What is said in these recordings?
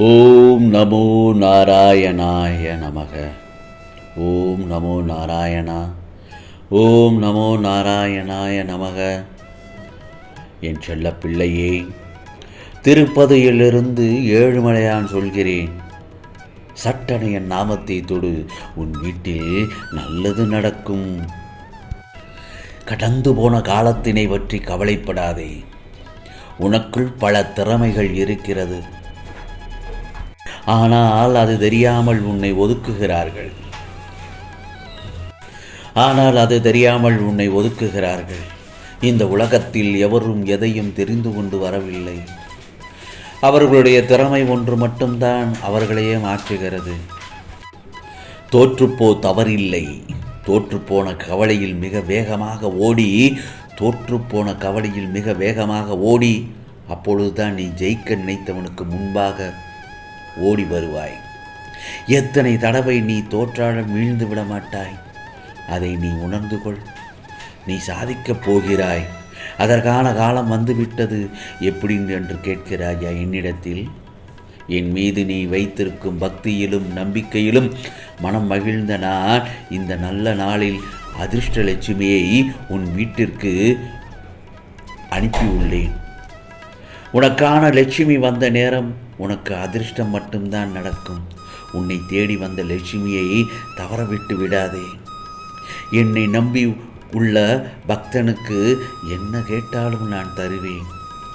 ஓம் நமோ நாராயணாய நமக. ஓம் நமோ நாராயணா. ஓம் நமோ நாராயணாய நமக. என் செல்ல பிள்ளையே திருப்பதியிலிருந்து ஏழுமலையான் சொல்கிறேன். சட்டனை என் நாமத்தை தொடு உன் வீட்டில் நல்லது நடக்கும். கடந்து போன காலத்தினை பற்றி கவலைப்படாதே. உனக்குள் பல திறமைகள் இருக்கிறது. ஆனால் அது தெரியாமல் உன்னை ஒதுக்குகிறார்கள். ஆனால் அது தெரியாமல் உன்னை ஒதுக்குகிறார்கள். இந்த உலகத்தில் எவரும் எதையும் தெரிந்து கொண்டு வரவில்லை. அவர்களுடைய திறமை ஒன்று மட்டும்தான் அவர்களையே மாற்றுகிறது. தோற்றுப்போ தவறில்லை. தோற்றுப்போன கவலையில் மிக வேகமாக ஓடி தோற்றுப்போன கவலையில் மிக வேகமாக ஓடி அப்பொழுதுதான் நீ ஜெயிக்க நினைத்தவனுக்கு முன்பாக ஓடி வருவாய். எத்தனை தடவை நீ தோற்றாலும் வீழ்ந்து விட மாட்டாய். அதை நீ உணர்ந்து கொள். நீ சாதிக்கப் போகிறாய். அதற்கான காலம் வந்துவிட்டது. எப்படி என்று கேட்கிறாயா என்னிடத்தில்? என் மீது நீ வைத்திருக்கும் பக்தியிலும் நம்பிக்கையிலும் மனம் மகிழ்ந்த நான் இந்த நல்ல நாளில் அதிர்ஷ்ட லட்சுமியை உன் வீட்டிற்கு அனுப்பியுள்ளேன். உனக்கான லட்சுமி வந்த நேரம் உனக்கு அதிர்ஷ்டம் மட்டும்தான் நடக்கும். உன்னை தேடி வந்த லட்சுமியை தவறவிட்டு விடாதே. என்னை நம்பி உள்ள பக்தனுக்கு என்ன கேட்டாலும் நான் தருவேன்.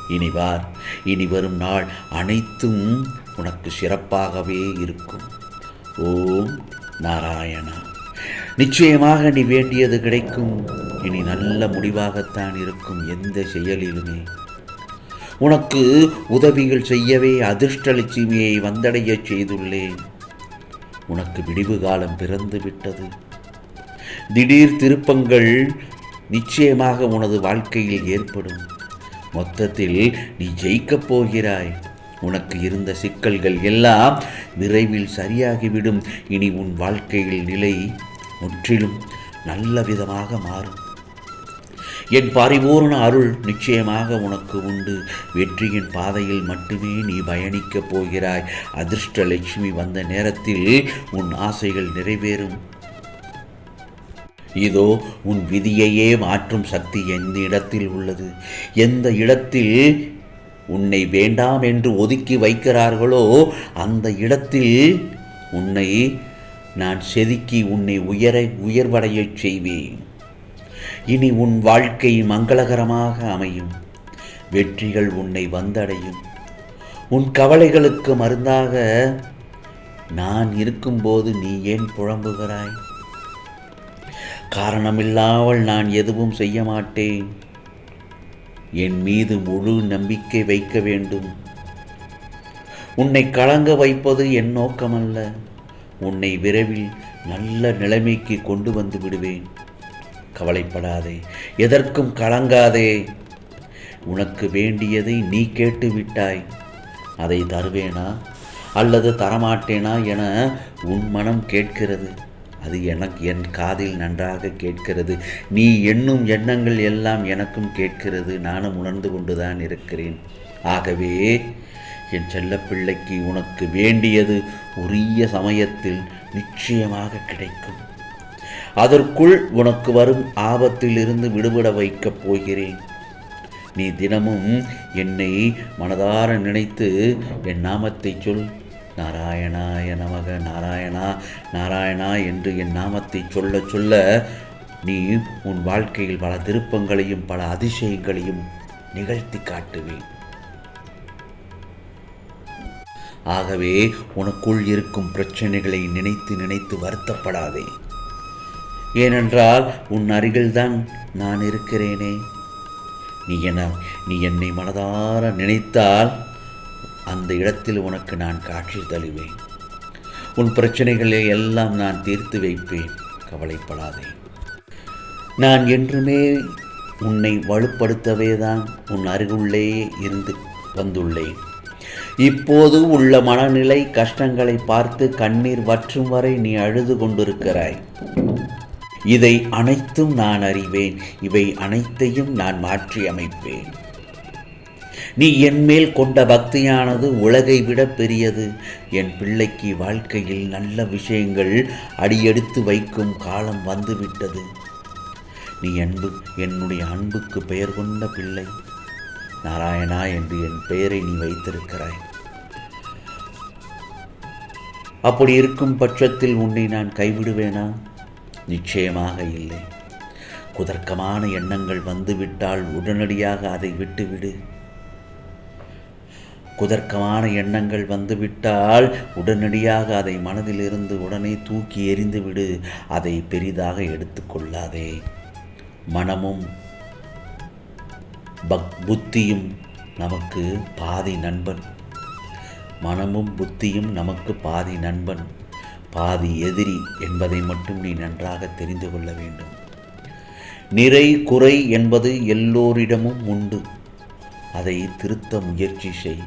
இனி வார் இனி வரும் நாள் அனைத்தும் உனக்கு சிறப்பாகவே இருக்கும். ஓம் நாராயணா. நிச்சயமாக நீ வேண்டியது கிடைக்கும். இனி நல்ல முடிவாகத்தான் இருக்கும் எந்த செயலிலுமே. உனக்கு உதவிகள் செய்யவே அதிர்ஷ்டலட்சுமியை வந்தடையச் செய்துள்ளேன். உனக்கு விடிவு காலம் பிறந்து விட்டது. திடீர் திருப்பங்கள் நிச்சயமாக உனது வாழ்க்கையில் ஏற்படும். மொத்தத்தில் நீ ஜெயிக்கப் போகிறாய். உனக்கு இருந்த சிக்கல்கள் எல்லாம் விரைவில் சரியாகிவிடும். இனி உன் வாழ்க்கையில் நிலை முற்றிலும் நல்ல விதமாக மாறும். என் பரிபூர்ண அருள் நிச்சயமாக உனக்கு உண்டு. வெற்றியின் பாதையில் மட்டுமே நீ பயணிக்கப் போகிறாய். அதிர்ஷ்ட லட்சுமி வந்த நேரத்தில் உன் ஆசைகள் நிறைவேறும். இதோ உன் விதியையே மாற்றும் சக்தி எந்த இடத்தில் உள்ளது. எந்த இடத்தில் உன்னை வேண்டாம் என்று ஒதுக்கி வைக்கிறார்களோ அந்த இடத்தில் உன்னை நான் செதுக்கி உன்னை உயர உயர்வடையச் செய்வேன். இனி உன் வாழ்க்கை மங்களகரமாக அமையும். வெற்றிகள் உன்னை வந்தடையும். உன் கவலைகளுக்கு மருந்தாக நான் இருக்கும்போது நீ ஏன் புழம்புகிறாய் காரணமில்லாமல் நான் எதுவும் செய்ய மாட்டேன். என் மீது முழு நம்பிக்கை வைக்க வேண்டும். உன்னை கலங்க வைப்பது என் நோக்கமல்ல. உன்னை விரைவில் நல்ல நிலைமைக்கு கொண்டு வந்து விடுவேன். கவலைப்படாதே எதற்கும் கலங்காதே. உனக்கு வேண்டியதை நீ கேட்டு விட்டாய். அதை தருவேனா? அல்லது தரமாட்டேனா என உன் மனம் கேட்கிறது. அது எனக்கு என் காதில் நன்றாக கேட்கிறது. நீ எண்ணும் எண்ணங்கள் எல்லாம் எனக்கும் கேட்கிறது. நானும் உணர்ந்து கொண்டுதான் இருக்கிறேன். ஆகவே என் செல்லப்பிள்ளைக்கு உனக்கு வேண்டியது உரிய சமயத்தில் நிச்சயமாக கிடைக்கும். அதற்குள் உனக்கு வரும் ஆபத்திலிருந்து விடுபட வைக்கப் போகிறேன். நீ தினமும் என்னை மனதார நினைத்து என் நாமத்தை சொல். நாராயணாய நமக நாராயணா நாராயணா என்று என் நாமத்தை சொல்ல சொல்ல நீ உன் வாழ்க்கையில் பல திருப்பங்களையும் பல அதிசயங்களையும் நிகழ்த்தி காட்டுவேன். ஆகவே உனக்குள் இருக்கும் பிரச்சனைகளை நினைத்து நினைத்து வருத்தப்படாதே. ஏனென்றால் உன் அருகில்தான் நான் இருக்கிறேனே. நீ என நீ என்னை மனதார நினைத்தால் அந்த இடத்தில் உனக்கு நான் காட்சி தழுவேன் உன் பிரச்சனைகளை எல்லாம் நான் தீர்த்து வைப்பேன். கவலைப்படாதே. நான் என்றுமே உன்னை வலுப்படுத்தவே தான் உன் அருகுள்ளே இருந்து வந்துள்ளேன். இப்போது உள்ள மனநிலை கஷ்டங்களை பார்த்து கண்ணீர் வற்றும் வரை நீ அழுது கொண்டிருக்கிறாய். இதை அனைத்தும் நான் அறிவேன். இவை அனைத்தையும் நான் மாற்றி அமைப்பேன். நீ என்மேல் கொண்ட பக்தியானது உலகை விட பெரியது. என் பிள்ளைக்கு வாழ்க்கையில் நல்ல விஷயங்கள் அடியெடுத்து வைக்கும் காலம் வந்துவிட்டது. நீ அன்பு என்னுடைய அன்புக்கு பெயர் கொண்ட பிள்ளை. நாராயணா என்று என் பெயரை நீ வைத்திருக்கிறாய். அப்படி இருக்கும் பட்சத்தில் உன்னை நான் கைவிடுவேனா? நிச்சயமாக இல்லை. குதர்க்கமான எண்ணங்கள் வந்துவிட்டால் உடனடியாக அதை விட்டுவிடு. குதர்க்கமான எண்ணங்கள் வந்துவிட்டால் உடனடியாக அதை மனதிலிருந்து உடனே தூக்கி எறிந்துவிடு. அதை பெரிதாக எடுத்துக்கொள்ளாதே மனமும் பக் புத்தியும் நமக்கு பாதி நண்பன். மனமும் புத்தியும் நமக்கு பாதி நண்பன். பாதி எதிரி என்பதை மட்டும் நீ நன்றாக தெரிந்து கொள்ள வேண்டும். நிறை குறை என்பது எல்லோரிடமும் உண்டு. அதை திருத்த முயற்சி செய்.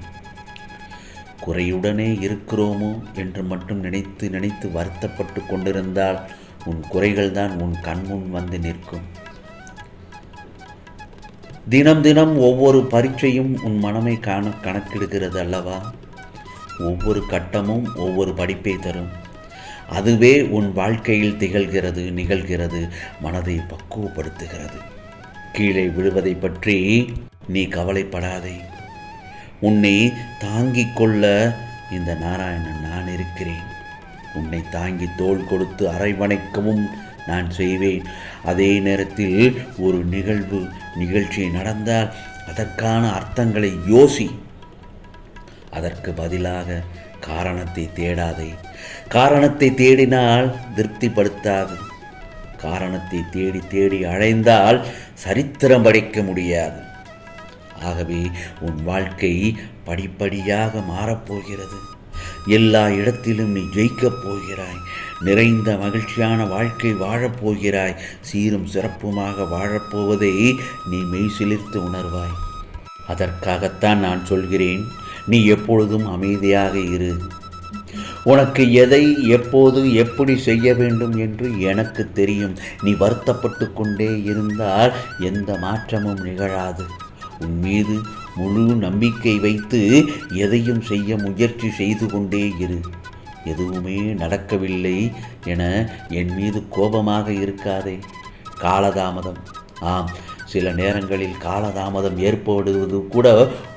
குறையுடனே இருக்கிறோமோ என்று மட்டும் நினைத்து நினைத்து வருத்தப்பட்டு கொண்டிருந்தால் உன் குறைகள்தான் உன் கண்முன் வந்து நிற்கும். தினம் தினம் ஒவ்வொரு பரீட்சையும் உன் மனமை காண கணக்கிடுகிறது அல்லவா? ஒவ்வொரு கட்டமும் ஒவ்வொரு படிப்பை தரும். அதுவே உன் வாழ்க்கையில் திகழ்கிறது நிகழ்கிறது மனதை பக்குவப்படுத்துகிறது. கீழே விழுவதை பற்றி நீ கவலைப்படாதே. உன்னை தாங்கிக் கொள்ள இந்த நாராயணன் நான் இருக்கிறேன். உன்னை தாங்கி தோள் கொடுத்து அரைவணைக்கவும் நான் செய்வேன். அதே நேரத்தில் ஒரு நிகழ்வு நிகழ்ச்சி நடந்தால் அதற்கான அர்த்தங்களை யோசி. அதற்கு பதிலாக காரணத்தை தேடாதே. காரணத்தை தேடினால் திருப்திப்படுத்தாது. காரணத்தை தேடி தேடி அழைந்தால் சரித்திரம் படைக்க முடியாது. ஆகவே உன் வாழ்க்கை படிப்படியாக மாறப்போகிறது. எல்லா இடத்திலும் நீ ஜெயிக்கப் போகிறாய். நிறைந்த மகிழ்ச்சியான வாழ்க்கை வாழப்போகிறாய் சீரும் சிறப்புமாக வாழப்போவதை நீ மெய் சிலிர்த்து உணர்வாய். அதற்காகத்தான் நான் சொல்கிறேன். நீ எப்பொழுதும் அமைதியாக இரு. உனக்கு எதை எப்போது எப்படி செய்ய வேண்டும் என்று எனக்கு தெரியும். நீ வருத்தப்பட்டு கொண்டே இருந்தால் எந்த மாற்றமும் நிகழாது. உன் மீது முழு நம்பிக்கை வைத்து எதையும் செய்ய முயற்சி செய்து கொண்டே இரு. எதுவுமே நடக்கவில்லை என என் மீது கோபமாக இருக்காதே. காலதாமதம். ஆம் சில நேரங்களில் காலதாமதம் ஏற்படுவது கூட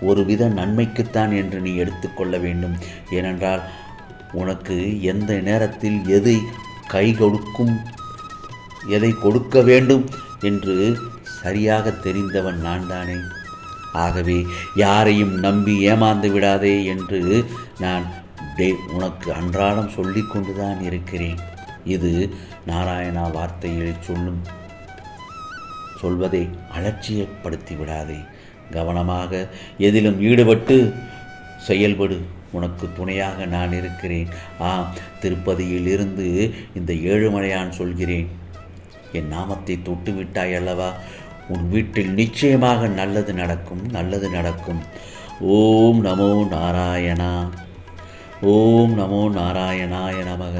ஒருவித நன்மைக்குத்தான் என்று நீ எடுத்துக்கொள்ள வேண்டும். ஏனென்றால் உனக்கு எந்த நேரத்தில் எதை கை கொடுக்கும் எதை கொடுக்க வேண்டும் என்று சரியாக தெரிந்தவன் நான் தானே ஆகவே யாரையும் நம்பி ஏமாந்து விடாதே என்று நான் டே உனக்கு அன்றாடம் சொல்லிக்கொண்டுதான் இருக்கிறேன். இது நாராயணா வார்த்தையில் சொல்லும் சொல்வதை அலட்சியப்படுத்தி விடாதே கவனமாக எதிலும் ஈடுபட்டு செயல்படு. உனக்கு துணையாக நான் இருக்கிறேன். ஆ திருப்பதியில் இருந்து இந்த ஏழுமலையான் சொல்கிறேன். என் நாமத்தை தொட்டு விட்டாய் அல்லவா? உன் வீட்டில் நிச்சயமாக நல்லது நடக்கும் நல்லது நடக்கும். ஓம் நமோ நாராயணா. ஓம் நமோ நாராயணாய நமக.